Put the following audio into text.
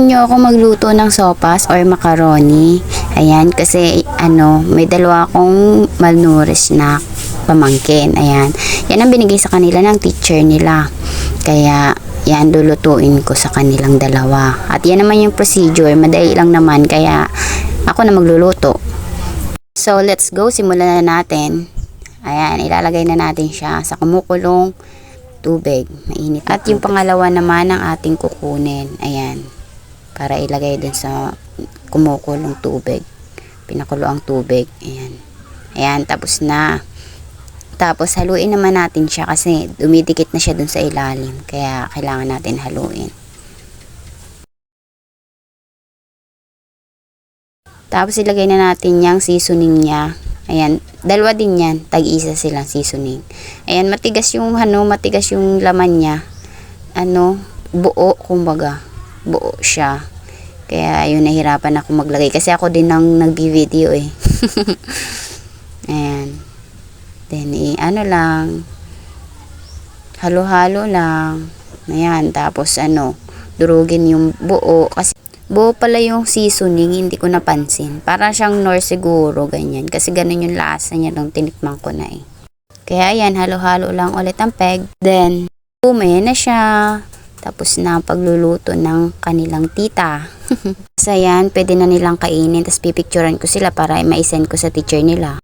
Samahan nyo ako magluto ng sopas or macaroni. Ayan, kasi ano, may dalawa akong malnourished na pamangkin. Ayan. Yan ang binigay sa kanila ng teacher nila. Kaya, yan, lulutuin ko sa kanilang dalawa. At yan naman yung procedure. Madali lang naman. Kaya, ako na magluluto. So, let's go. Simulan na natin. Ayan, ilalagay na natin siya sa kumukulong tubig. Mainit. At yung pangalawa naman ang ating kukunin. Ayan. Para ilagay dun sa kumukulong tubig. Pinakulo ang tubig. Ayan. Ayan, tapos na. Tapos haluin naman natin siya kasi dumidikit na siya dun sa ilalim. Kaya kailangan natin haluin. Tapos ilagay na natin yung seasoning niya. Ayan, dalawa din yan. Tag-isa silang seasoning. Ayan, matigas yung ano, matigas yung laman niya. Ano, buo, kumbaga. Buo siya. Kaya yun, nahirapan ako maglagay. Kasi ako din ang nagbi-video eh. Ayan. Then, i ano lang. Halo-halo lang. Ayan, tapos ano, durugin yung buo. Kasi buo pala yung seasoning, hindi ko napansin. Para siyang nor siguro, ganyan. Kasi ganun yung lasa niya nung tinikman ko na eh. Kaya ayan, halo-halo lang ulit ang peg. Then, umay na siya. Tapos na pagluluto ng kanilang tita. Kasi ayan, pwede na nilang kainin. Tapos pipicturean ko sila para ma-send ko sa teacher nila.